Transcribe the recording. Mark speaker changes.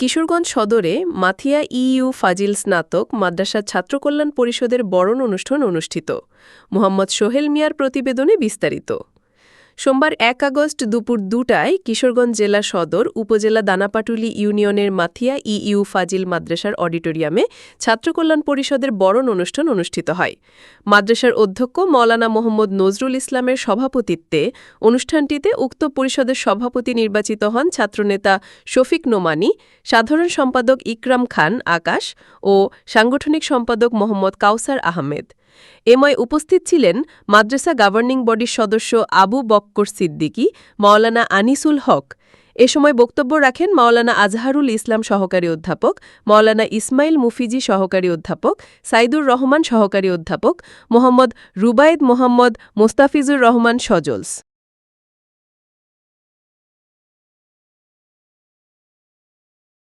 Speaker 1: কিশোরগঞ্জ সদরে মাথিয়া ইইউ ফাজিল স্নাতক মাদ্রাসা ছাত্রকল্যাণ পরিষদের বরণ অনুষ্ঠান অনুষ্ঠিত। মোহাম্মদ সোহেল মিয়ার প্রতিবেদনে বিস্তারিত। সোমবার এক আগস্ট দুপুর দুটায় কিশোরগঞ্জ জেলা সদর, উপজেলা দানাপাটুলি ইউনিয়নের মাথিয়া ইইউ ফাজিল মাদ্রাসার অডিটোরিয়ামে ছাত্রকল্যাণ পরিষদের বরণ অনুষ্ঠান অনুষ্ঠিত হয়। মাদ্রাসার অধ্যক্ষ মৌলানা মোহাম্মদ নজরুল ইসলামের সভাপতিত্বে অনুষ্ঠানটিতে উক্ত পরিষদের সভাপতি নির্বাচিত হন ছাত্রনেতা শফিক নোমানি, সাধারণ সম্পাদক ইকরাম খান আকাশ ও সাংগঠনিক সম্পাদক মোহাম্মদ কাউসার আহমেদ। এময় উপস্থিত ছিলেন মাদ্রাসা গভর্নিং বডির সদস্য আবু বক্কর সিদ্দিকী, মাওলানা আনিসুল হক। এ সময় বক্তব্য রাখেন মাওলানা আজহারুল ইসলাম সহকারী অধ্যাপক, মাওলানা ইসমাইল মুফিজি সহকারী অধ্যাপক, সাইদুর রহমান সহকারী অধ্যাপক, মোহাম্মদ রুবায়েদ মোহাম্মদ মোস্তাফিজুর রহমান সজলস।